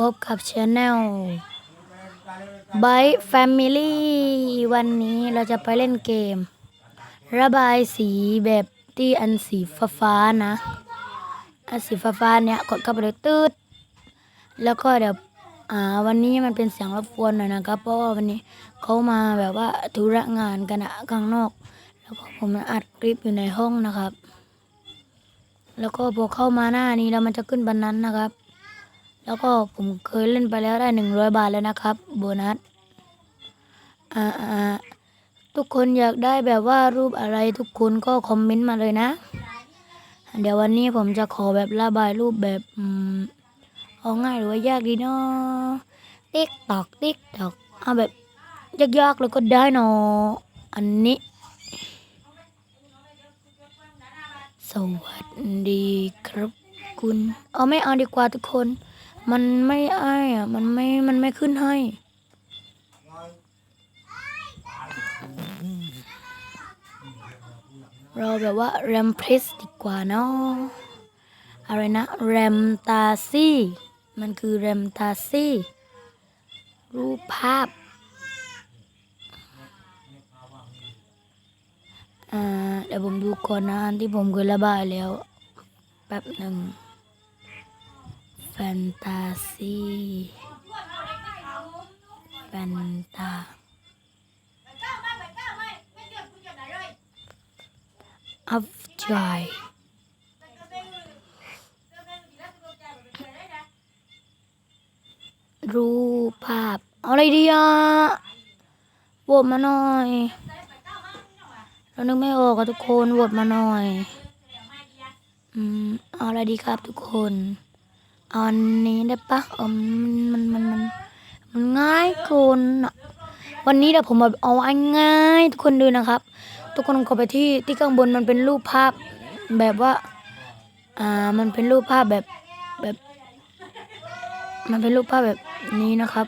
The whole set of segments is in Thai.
พบกับช anel b y Family วันนี้เราจะไปเล่นเกม ระบายสีแบบที่อันสีฟ้าฟาๆนะ อันสีฟ้าฟาๆเนี่ยกดเข้าไปเลยตืดแล้วก็เดี๋ยวอ่าวันนี้มันเป็นเสียงรบกวนหน่อยนะครับ เพราะว่าวันนี้เขามาแบบว่าธุระงานกันอะข้างนอก แล้วก็ผมอัดคลิปอยู่ในห้องนะครับ แล้วก็พอเข้ามาหน้านี้แล้วมันจะขึ้นบันนั้นนะครับ แล้วก็ผมเคยเล่นไปแล้วได้หนึ่งร้อยบาทแล้วนะครับโบนัสอ่าอ่าทุกคนอยากได้แบบว่ารูปอะไรทุกคนก็คอมเมนต์มาเลยนะ เดี๋ยววันนี้ผมจะขอแบบระบายรูปแบบเอาง่ายหรือว่ายากดีเนาะติ๊กตอกติ๊กตอกเอาแบบยากๆเลยก็ได้เนาะอันนี้ สวัสดีครับคุณ เอาไม่เอาดีกว่าทุกคน มันไม่ไอ้อะ มันไม่ มันไม่ขึ้นให้ เราแบบว่าแรมเพรสดีกว่าเนาะอะไรนะแรมตาซี่ มันคือแรมตาซี่ รูปภาพอ่าเดี๋ยวผมดูก่อนนะที่ผมเคยระบายแล้ว แป๊บหนึ่ง แฟนตาซีแฟนตาอัฟจอยรูปภาพเอาอะไรดีอะโหวตมาหน่อย เรานึกไม่ออกอะทุกคนโหวตมาหน่อย อืม เอาอะไรดีครับทุกคน อันนี้ได้ปะเออมันมันมันมันมันง่ายเกินอะวันนี้เดี๋ยวผมเอาอันง่ายทุกคนดูนะครับ ทุกคนกดไปที่ที่ข้างบนมันเป็นรูปภาพแบบว่า อ่า มันเป็นรูปภาพแบบแบบ มันเป็นรูปภาพแบบนี้นะครับ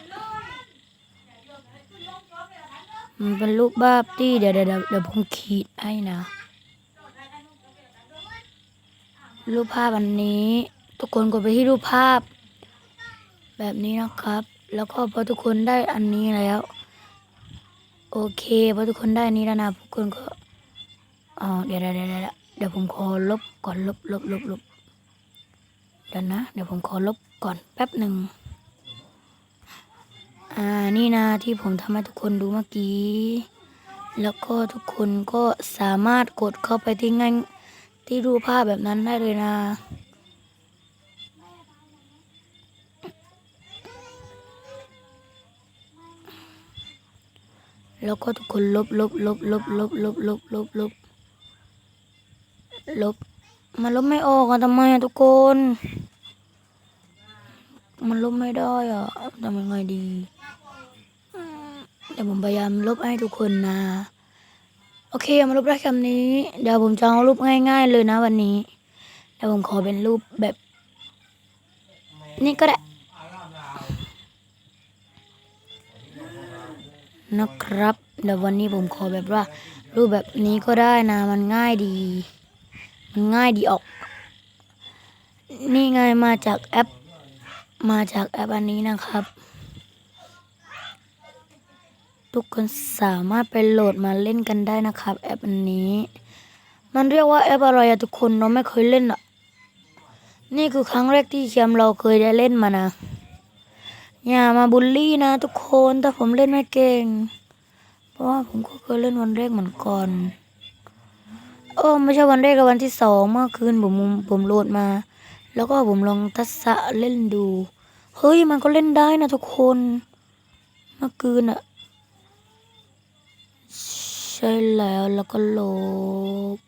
มันเป็นรูปภาพที่เดี๋ยวเดี๋ยวเดี๋ยวผมขีดให้นะ รูปภาพอันนี้ ทุกคนกดไปที่รูปภาพ แบบนี้นะครับ แล้วก็พอทุกคนได้อันนี้แล้ว โอเคพอทุกคนได้อันนี้แล้วนะทุกคนก็อ๋อเดี๋ยวเดี๋ยวเดี๋ยวเดี๋ยวเดี๋ยวผมขอลบก่อนลบลบลบลบเดี๋ยวนะเดี๋ยวผมขอลบก่อนแป๊บหนึ่งอ่านี่นะที่ผมทำให้ทุกคนดูเมื่อกี้แล้วก็ทุกคนก็สามารถกดเข้าไปที่ง่ายที่รูปภาพแบบนั้นได้เลยนะ แล้วก็ทุกคนลบลบลบลบลบลบลบลบลบลบ มันลบไม่ออกอะทำไมอะทุกคน มันลบไม่ได้อะทำยังไงดีเดี๋ยวผมพยายามลบให้ทุกคนนะ โอเคมาลบได้คำนี้ เดี๋ยวผมจะเอารูปง่าย ๆ เลยนะวันนี้เดี๋ยวผมขอเป็นรูปแบบ นี่ก็ได้ นะครับเดี๋ยววันนี้ผมขอแบบว่า รูปแบบนี้ก็ได้นะ มันง่ายดี มันง่ายดีออก นี่ไงมาจากแอป มาจากแอปอันนี้นะครับ ทุกคนสามารถไปโหลดมาเล่นกันได้นะครับ แอปอันนี้ มันเรียกว่าแอปอะไรอะทุกคนเราไม่เคยเล่นอะนี่คือครั้งแรกที่แคมเราเคยได้เล่นมานะ อย่ามาบูลลี่นะทุกคนถ้าผมเล่นไม่เก่ง เพราะว่าผมก็เคยเล่นวันแรกเหมือนก่อนเออไม่ใช่วันแรกกับวันที่สองเมื่อคืนผมผมโหลดมา แล้วก็ผมลองทัศะเล่นดู เฮ้ยมันก็เล่นได้นะทุกคน เมื่อคืนอะใช่แล้วแล้วก็ลบ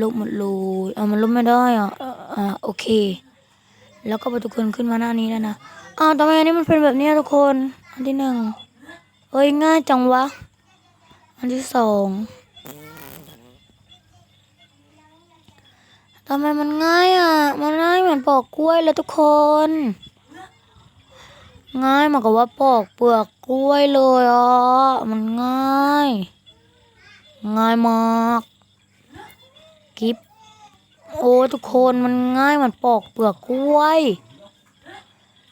ลบหมดเลยเอามันลบไม่ได้อะอ่าโอเค แล้วก็พอทุกคนขึ้นมาหน้านี้แล้วนะ อ้าวทำไมอันนี้มันเป็นแบบนี้ทุกคน อันที่หนึ่งเฮ้ยง่ายจังวะ อันที่สองทำไมมันง่ายอะ มันง่ายเหมือนปอกกล้วยเลยทุกคน ง่ายเหมือนกับว่าปอกเปลือกกล้วยเลยอะ มันง่าย ง่ายมากกิฟโอ้ทุกคนมันง่ายเหมือนปอกเปลือกกล้วย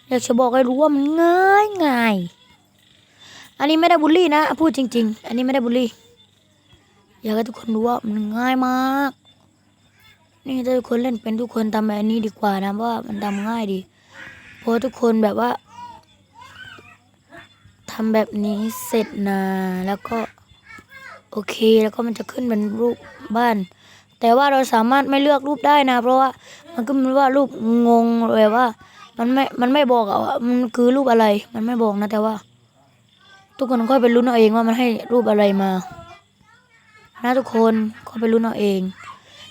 อยากจะบอกให้รู้ว่ามันง่ายง่ายอันนี้ไม่ได้บูลลี่นะ พูดจริง ๆ อันนี้ไม่ได้บูลลี่ อยากให้ทุกคนรู้ว่ามันง่ายมาก นี่ถ้าทุกคนเล่นเป็นทุกคนทำแบบนี้ดีกว่านะว่ามันทำง่ายดี เพราะทุกคนแบบว่าทำแบบนี้เสร็จนะแล้วก็โอเคแล้วก็มันจะขึ้นเป็นรูปบ้าน แต่ว่าเราสามารถไม่เลือกรูปได้นะ เพราะว่ามันก็มันว่ารูปงงเลยว่า มันไม่ มันไม่บอกอะว่ามันคือรูปอะไร มันไม่บอกนะแต่ว่า ทุกคนก็ไปลุ้นเอาเองว่ามันให้รูปอะไรมา นะทุกคนก็ไปลุ้นเอาเอง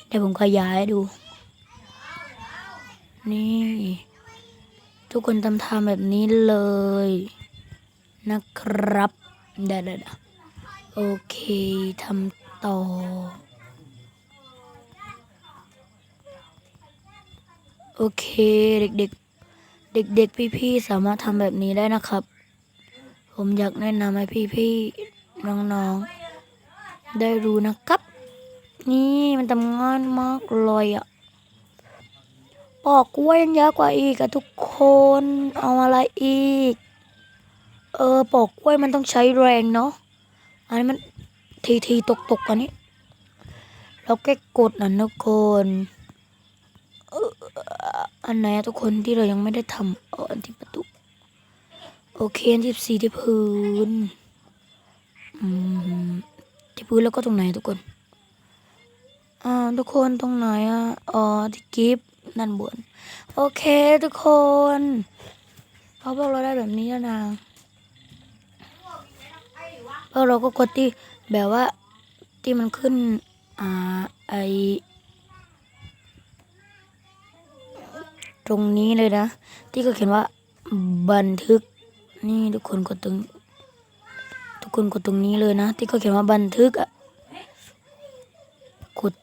เดี๋ยวผมขยายดู นี่ ทุกคนทำทำแบบนี้เลย นะครับเดี๋ยวเดี๋ยวเดี๋ยวโอเคทำต่อโอเค เด็กๆ เด็กๆ พี่ๆ สามารถทำแบบนี้ได้นะครับ ผมอยากแนะนำให้พี่ๆ น้องๆ ได้รู้นะครับ นี่มันทำงานมากเลยอะปอกกล้วยยังยากกว่าอีกอะทุกคน เอาอะไรอีก เออปอกกล้วยมันต้องใช้แรงเนาะ อันนี้มันทีทีตกตกๆอันนี้ เราแค่กดนะทุกคน อันไหนทุกคนที่เรายังไม่ได้ทำเอาอันที่ประตู โอเค อันที่สี่ที่พื้นอืมที่พื้นแล้วก็ตรงไหนทุกคนอ่าทุกคนตรงไหนอะอ๋อที่กิฟนั่นบน โอเคทุกคนเขาบอกเราได้แบบนี้แล้วนะแล้วเราก็กดที่แบบว่าที่มันขึ้น อ่า ไอ ตรงนี้เลยนะ ที่เขาเขียนว่าบันทึก นี่ทุกคนกดตรง ทุกคนกดตรงนี้เลยนะ ที่เขาเขียนว่าบันทึกอะกด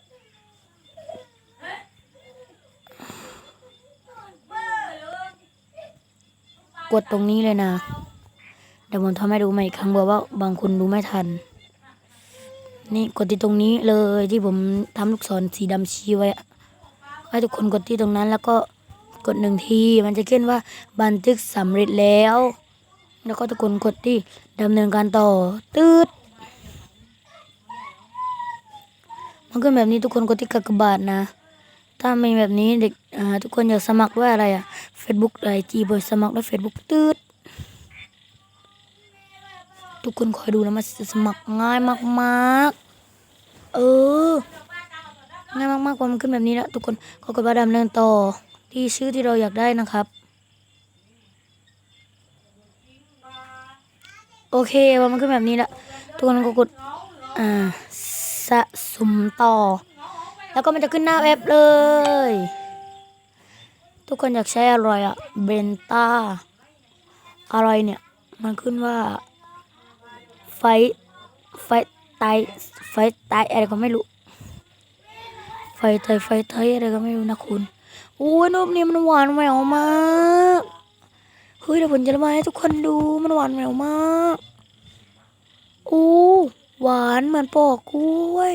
กดตรงนี้เลยนะ เดี๋ยวผมทำให้ดูใหม่อีกครั้งเผื่อว่าบางคนดูไม่ทัน นี่กดที่ตรงนี้เลยที่ผมทำลูกศรสีดำชี้ไว้ให้ทุกคนกดที่ตรงนั้นแล้วก็ กดหนึ่งที มันจะขึ้นว่าบันทึกสำเร็จแล้ว แล้วก็ทุกคนกดที่ดำเนินการต่อตืดมันขึ้นแบบนี้ทุกคนกดที่กากบาทนะ ถ้าไมีแบบนี้เด็กอ่าทุกคนอยากสมัครด้วยอะไรอะ Facebook ไอจีบอยสมัครด้วย Facebook ตืดทุกคนคอยดูนะมันจะสมัครง่ายมากๆ เออ ง่ายมากๆพอมันขึ้นแบบนี้แล้วทุกคนก็กดว่าดำเนินต่อ ที่ชื่อที่เราอยากได้นะครับ โอเคมันขึ้นแบบนี้ล้วทุกคนก็กดอ่าสะสมต่อ แล้วก็มันจะขึ้นหน้าเว็บเลย ทุกคนอยากใช้อะไรอะเบนต้าอะไรเนี่ย มันขึ้นว่า ไฟ ไฟไตไฟไตอะไรก็ไม่รู้ ไฟไทยไฟไทยอะไรก็ไม่รู้นะคุณ อ้ยรูปนี้มันหวานแหววมากเฮ้ยเดี๋ยวผมจะระบายให้ทุกคนดูมันหวานแหววมากโอ้หวานเหมือนปอกกล้วย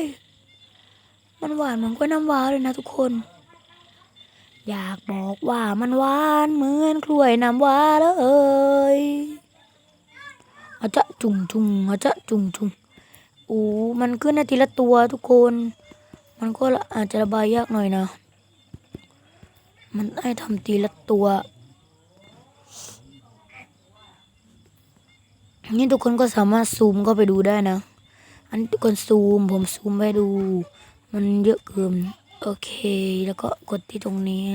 มันหวานเหมือนกล้วยน้ำว้าเลยนะทุกคน อยากบอกว่ามันหวานเหมือนกล้วยน้ำว้าเลยอาจจะจุ่งจุ่งอาจจะจุ่งจุ่งโอ้มันขึ้นนาทีละตัวทุกคน มันก็อาจจะระบายยากหน่อยนะ มันให้ทำทีละตัว นี่ทุกคนก็สามารถซูมเข้าไปดูได้นะ อันทุกคนซูม ผมซูมไปดู มันเยอะเกิน โอเค แล้วก็กดที่ตรงนี้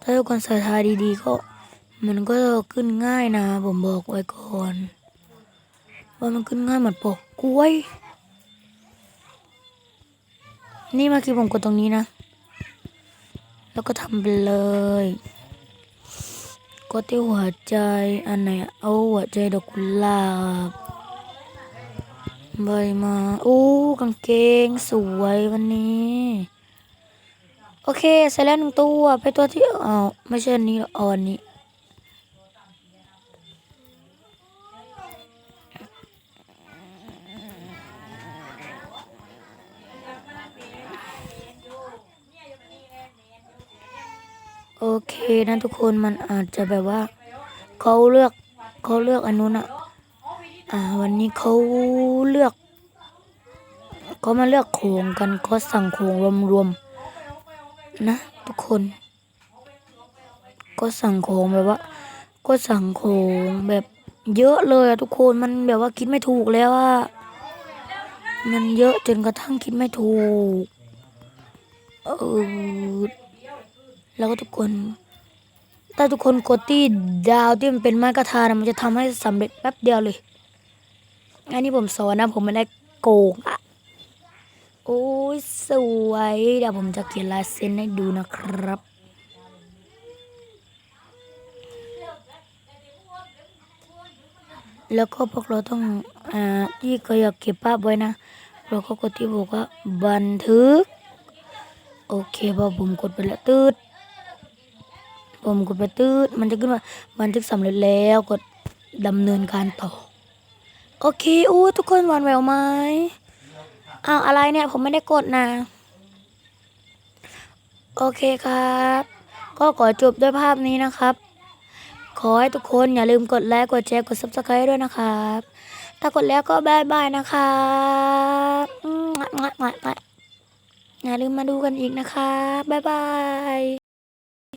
ถ้าทุกคนใส่ทาดีๆก็ มันก็ขึ้นง่ายนะ ผมบอกไว้ก่อน ว่ามันขึ้นง่ายเหมือนปอกกล้วย นี่เมื่อกี้ผมกดตรงนี้นะ แล้วก็ทำไปเลย ก็ที่หัวใจอันไหนเอาหัวใจดอกกุหลาบใบมาอู้กางเกงสวยวันนี้ โอเคเสร็จแล้วหนึ่งตัวไปตัวที่เอาไม่ใช่นี้อ่อาอันนี้ ทุกคนมันอาจจะแบบว่าเขาเลือกเขาเลือกอันนู้นอะอ่า วันนี้เขาเลือกเขามาเลือกโขงกันเขาสั่งโขงรวมๆนะ ทุกคน ก็สั่งโขงแบบว่า ก็สั่งโขงแบบเยอะเลยอะทุกคนมันแบบว่าคิดไม่ถูกแล้วอะมันเยอะจนกระทั่งคิดไม่ถูก เออ แล้วก็ทุกคน ถ้าทุกคนกดที่ดาวที่มันเป็นไม้กระทานะมันจะทำให้สำเร็จแป๊บเดียวเลย อันนี้ผมสอนนะ ผมไม่ได้โกงอะโอ้ยสวย เดี๋ยวผมจะเขียนลายเซ็นให้ดูนะครับ แล้วก็พวกเราต้องอ่าที่ก็อยากเก็บภาพไว้นะ เราก็กดที่บอกว่าบันทึก โอเคพอผมกดไปแล้วตืด ผมกดไปตืดมันจะขึ้นว่าบันทึกสำเร็จแล้วกดดำเนินการต่อ โอเคอู้ทุกคนหวานแหววไหมอ้าวอะไรเนี่ย ผมไม่ได้กดนะ โอเคครับ ก็ขอจบด้วยภาพนี้นะครับ ขอให้ทุกคนอย่าลืมกดไลค์กดแชร์กด subscribe ด้วยนะครับ ถ้ากดแล้วก็บายบายนะครับอืมงะงะงะงะอย่าลืมมาดูกันอีกนะครับบ๊ายบาย